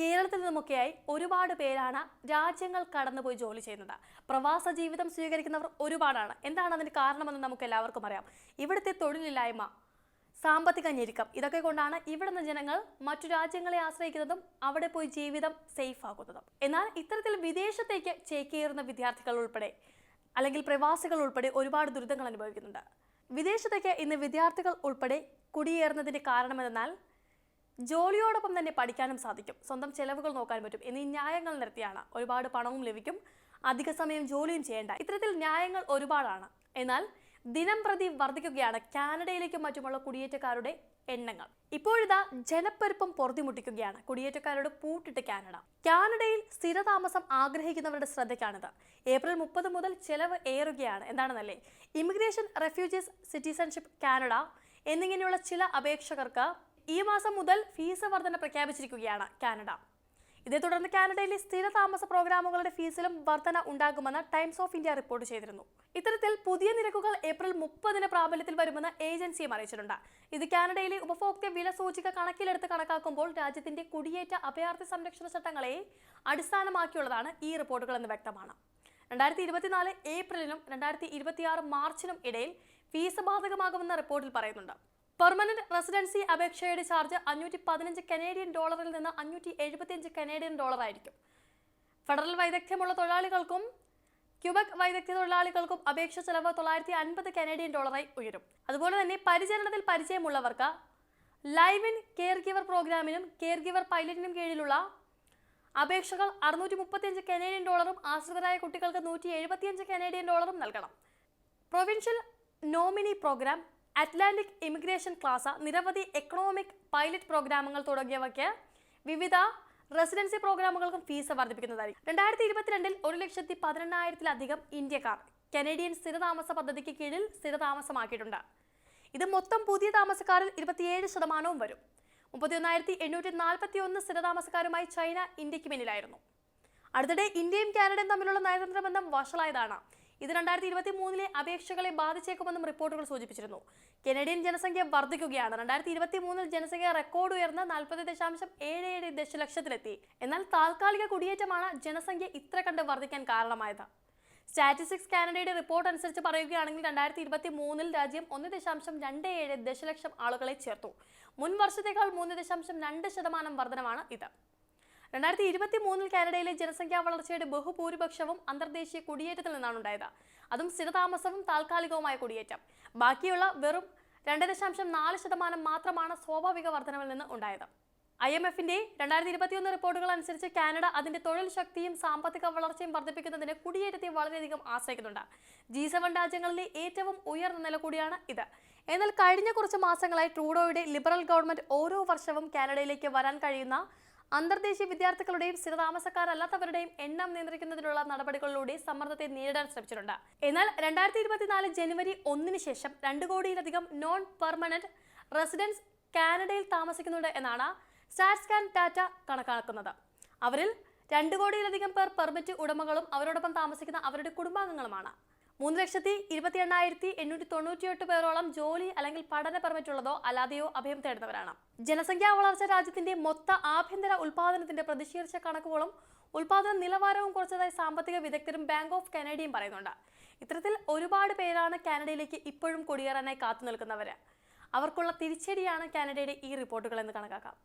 കേരളത്തിൽ നിന്നുമൊക്കെയായി ഒരുപാട് പേരാണ് രാജ്യങ്ങൾ കടന്നുപോയി ജോലി ചെയ്യുന്നത്. പ്രവാസ ജീവിതം സ്വീകരിക്കുന്നവർ ഒരുപാടാണ്. എന്താണ് അതിന് കാരണമെന്ന് നമുക്ക് എല്ലാവർക്കും അറിയാം. ഇവിടുത്തെ തൊഴിലില്ലായ്മ സാമ്പത്തിക ഞെരുക്കം ഇതൊക്കെ കൊണ്ടാണ് ഇവിടുന്ന് ജനങ്ങൾ മറ്റു രാജ്യങ്ങളെ ആശ്രയിക്കുന്നതും അവിടെ പോയി ജീവിതം സേഫ് ആകുന്നതും എന്നാൽ ഇത്തരത്തിൽ വിദേശത്തേക്ക് ചേക്കേറുന്ന വിദ്യാർത്ഥികൾ ഉൾപ്പെടെ അല്ലെങ്കിൽ പ്രവാസികൾ ഉൾപ്പെടെ ഒരുപാട് ദുരിതങ്ങൾ അനുഭവിക്കുന്നുണ്ട്. വിദേശത്തേക്ക് ഇന്ന് വിദ്യാർത്ഥികൾ ഉൾപ്പെടെ കുടിയേറുന്നതിന്റെ കാരണമെന്നാൽ ജോലിയോടൊപ്പം തന്നെ പഠിക്കാനും സാധിക്കും. സ്വന്തം ചെലവുകൾ നോക്കാൻ പറ്റും. എന്നീ ന്യായങ്ങൾ നിർത്തിയാണ് ഒരുപാട് പണവും ലഭിക്കും. അധിക സമയം ജോലിയും ചെയ്യേണ്ട. ഇത്തരത്തിൽ ന്യായങ്ങൾ ഒരുപാടാണ്. എന്നാൽ ദിനം പ്രതി വർദ്ധിക്കുകയാണ് കാനഡയിലേക്കും മറ്റുമുള്ള കുടിയേറ്റക്കാരുടെ എണ്ണങ്ങൾ. ഇപ്പോഴിതാ ജനപ്പെരുപ്പം പൊറുതിമുട്ടിക്കുകയാണ് കുടിയേറ്റക്കാരോട് പൂട്ടിട്ട് കാനഡ. കാനഡയിൽ സ്ഥിരതാമസം ആഗ്രഹിക്കുന്നവരുടെ ശ്രദ്ധയ്ക്കാണിത്. ഏപ്രിൽ മുപ്പത് മുതൽ ചെലവ് ഏറുകയാണ്. എന്താണെന്നല്ലേ? ഇമിഗ്രേഷൻ റെഫ്യൂജീസ് സിറ്റിസൺഷിപ്പ് കാനഡ എന്നിങ്ങനെയുള്ള ചില അപേക്ഷകർക്ക് ഈ മാസം മുതൽ ഫീസ് വർധന പ്രഖ്യാപിച്ചിരിക്കുകയാണ് കാനഡ. ഇതേ തുടർന്ന് കാനഡയിലെ സ്ഥിര താമസ പ്രോഗ്രാമുകളുടെ ഫീസിലും വർധന ഉണ്ടാകുമെന്ന് ടൈംസ് ഓഫ് ഇന്ത്യ റിപ്പോർട്ട് ചെയ്തിരുന്നു. ഇത്തരത്തിൽ പുതിയ നിരക്കുകൾ ഏപ്രിൽ മുപ്പതിന് പ്രാബല്യത്തിൽ വരുമെന്ന് ഏജൻസിയും അറിയിച്ചിട്ടുണ്ട്. ഇത് കാനഡയിലെ ഉപഭോക്തൃ വില സൂചിക കണക്കിലെടുത്ത് കണക്കാക്കുമ്പോൾ രാജ്യത്തിന്റെ കുടിയേറ്റ അഭയാർത്ഥി സംരക്ഷണ ചട്ടങ്ങളെ അടിസ്ഥാനമാക്കിയുള്ളതാണ് ഈ റിപ്പോർട്ടുകൾ എന്ന് വ്യക്തമാണ്. രണ്ടായിരത്തി ഇരുപത്തിനാല് ഏപ്രിലിനും രണ്ടായിരത്തി ഇരുപത്തിയാറ് മാർച്ചിനും ഇടയിൽ ഫീസ് ബാധകമാകുമെന്ന റിപ്പോർട്ടിൽ പറയുന്നുണ്ട്. പെർമനന്റ് റെസിഡൻസി അപേക്ഷയുടെ ചാർജ് അഞ്ഞൂറ്റി പതിനഞ്ച് കനേഡിയൻ ഡോളറിൽ നിന്ന് അഞ്ഞൂറ്റി എഴുപത്തിയഞ്ച് കനേഡിയൻ ഡോളർ ആയിരിക്കും. ഫെഡറൽ വൈദഗ്ധ്യമുള്ള തൊഴിലാളികൾക്കും ക്യൂബക് വൈദഗ്ധ്യ തൊഴിലാളികൾക്കും അപേക്ഷ ചെലവ് തൊള്ളായിരത്തി അൻപത് കനേഡിയൻ ഡോളറായി ഉയരും. അതുപോലെ തന്നെ പരിചരണത്തിൽ പരിചയമുള്ളവർക്ക് ലൈവ് ഇൻ കെയർ ഗിവർ പ്രോഗ്രാമിനും കെയർ ഗിവർ പൈലറ്റിനും കീഴിലുള്ള അപേക്ഷകൾ അറുന്നൂറ്റി മുപ്പത്തിയഞ്ച് കനേഡിയൻ ഡോളറും ആശ്രിതരായ കുട്ടികൾക്ക് നൂറ്റി എഴുപത്തിയഞ്ച് കനേഡിയൻ ഡോളറും നൽകണം. Provincial nominee program Atlantic immigration class നിരവധി എക്കണോമിക് പൈലറ്റ് പ്രോഗ്രാമുകൾ തുടങ്ങിയവയ്ക്ക് വിവിധ റെസിഡൻസി പ്രോഗ്രാമുകൾക്കും ഫീസ് വർദ്ധിപ്പിക്കുന്നതായിരിക്കും. രണ്ടായിരത്തി ഇരുപത്തിരണ്ടിൽ ഒരു ലക്ഷത്തി പതിനെണ്ണായിരത്തിലധികം ഇന്ത്യക്കാർ കനേഡിയൻ സ്ഥിരതാമസ പദ്ധതിക്ക് കീഴിൽ സ്ഥിരതാമസമാക്കിയിട്ടുണ്ട്. ഇത് മൊത്തം പുതിയ താമസക്കാരിൽ ഇരുപത്തിയേഴ് ശതമാനവും വരും. മുപ്പത്തിയൊന്നായിരത്തി എണ്ണൂറ്റി നാൽപ്പത്തി ഒന്ന് സ്ഥിരതാമസക്കാരുമായി ചൈന ഇന്ത്യയ്ക്ക് പിന്നിലായിരുന്നു. അടുത്തിടെ ഇന്ത്യയും കാനഡയും തമ്മിലുള്ള നയതന്ത്ര ബന്ധം വഷളായതാണ്. ഇത് രണ്ടായിരത്തി ഇരുപത്തി മൂന്നിലെ അപേക്ഷകളെ ബാധിച്ചേക്കുമെന്നും റിപ്പോർട്ടുകൾ സൂചിപ്പിച്ചിരുന്നു. കനേഡിയൻ ജനസംഖ്യ വർദ്ധിക്കുകയാണ്. രണ്ടായിരത്തി ഇരുപത്തി മൂന്നിൽ ജനസംഖ്യ റെക്കോർഡ് ഉയർന്ന് നാൽപ്പത് ദശാംശം ഏഴ് ഏഴ് ദശലക്ഷത്തിലെത്തി. എന്നാൽ താൽക്കാലിക കുടിയേറ്റമാണ് ജനസംഖ്യ ഇത്ര കണ്ട് വർദ്ധിക്കാൻ കാരണമായത്. സ്റ്റാറ്റിസ്റ്റിക്സ് കാനഡയുടെ റിപ്പോർട്ട് അനുസരിച്ച് പറയുകയാണെങ്കിൽ രണ്ടായിരത്തി ഇരുപത്തി മൂന്നിൽ രാജ്യം ഒന്ന് ദശാംശം രണ്ട് ഏഴ് ദശലക്ഷം ആളുകളെ ചേർത്തു. മുൻ വർഷത്തേക്കാൾ മൂന്ന് ദശാംശം രണ്ട് ശതമാനം വർധനമാണ് ഇത്. രണ്ടായിരത്തി ഇരുപത്തി മൂന്നിൽ കാനഡയിലെ ജനസംഖ്യാ വളർച്ചയുടെ ബഹുഭൂരിപക്ഷവും അന്തർദേശീയ കുടിയേറ്റത്തിൽ നിന്നാണ് ഉണ്ടായത്. അതും സ്ഥിരതാമസവും താൽക്കാലികവുമായ കുടിയേറ്റം. ബാക്കിയുള്ള വെറും രണ്ട് ദശാംശം നാല് ശതമാനം മാത്രമാണ് സ്വാഭാവിക വർധനവിൽ നിന്ന് ഉണ്ടായത്. ഐ എം എഫിന്റെ രണ്ടായിരത്തി ഇരുപത്തിയൊന്ന് റിപ്പോർട്ടുകൾ അനുസരിച്ച് കാനഡ അതിന്റെ തൊഴിൽ ശക്തിയും സാമ്പത്തിക വളർച്ചയും വർദ്ധിപ്പിക്കുന്നതിന് കുടിയേറ്റത്തെ വളരെയധികം ആശ്രയിക്കുന്നുണ്ട്. ജി സെവൻ രാജ്യങ്ങളിലെ ഏറ്റവും ഉയർന്ന നില കൂടിയാണ് ഇത്. എന്നാൽ കഴിഞ്ഞ കുറച്ച് മാസങ്ങളായി ട്രൂഡോയുടെ ലിബറൽ ഗവൺമെന്റ് ഓരോ വർഷവും കാനഡയിലേക്ക് വരാൻ കഴിയുന്ന അന്തർദേശീയ വിദ്യാർത്ഥികളുടെയും സ്ഥിരതാമസക്കാരല്ലാത്തവരുടെയും എണ്ണം നിയന്ത്രിക്കുന്നതിനുള്ള നടപടികളിലൂടെ സമ്മർദ്ദത്തെ നേരിടാൻ ശ്രമിച്ചിട്ടുണ്ട്. എന്നാൽ രണ്ടായിരത്തി ഇരുപത്തിനാല് ജനുവരി ഒന്നിന് ശേഷം രണ്ട് കോടിയിലധികം നോൺ പെർമനന്റ് റെസിഡൻസ് കാനഡയിൽ താമസിക്കുന്നുണ്ട് എന്നാണ് സ്റ്റാറ്റ്സ്കാൻ ഡാറ്റ കണക്കാക്കുന്നത്. അവരിൽ രണ്ട് കോടിയിലധികം പേർ പെർമിറ്റ് ഉടമകളും അവരോടൊപ്പം താമസിക്കുന്ന അവരുടെ കുടുംബാംഗങ്ങളുമാണ്. മൂന്ന് ലക്ഷത്തി ഇരുപത്തി എണ്ണായിരത്തി എണ്ണൂറ്റി തൊണ്ണൂറ്റിയെട്ട് പേരോളം ജോലി അല്ലെങ്കിൽ പഠന പെർമിറ്റ് ഉള്ളതോ അല്ലാതെയോ അഭയം തേടുന്നവരാണ്. ജനസംഖ്യാ വളർച്ച രാജ്യത്തിന്റെ മൊത്ത ആഭ്യന്തര ഉൽപാദനത്തിന്റെ പ്രതിഷേധിച്ച കണക്കുകളും ഉൽപാദന നിലവാരവും കുറച്ചതായി സാമ്പത്തിക വിദഗ്ധരും ബാങ്ക് ഓഫ് കാനഡയും പറയുന്നുണ്ട്. ഇത്തരത്തിൽ ഒരുപാട് പേരാണ് കാനഡയിലേക്ക് ഇപ്പോഴും കുടിയേറാനായി കാത്തു നിൽക്കുന്നവര് അവർക്കുള്ള തിരിച്ചടിയാണ് കാനഡയുടെ ഈ റിപ്പോർട്ടുകൾ എന്ന് കണക്കാക്കാം.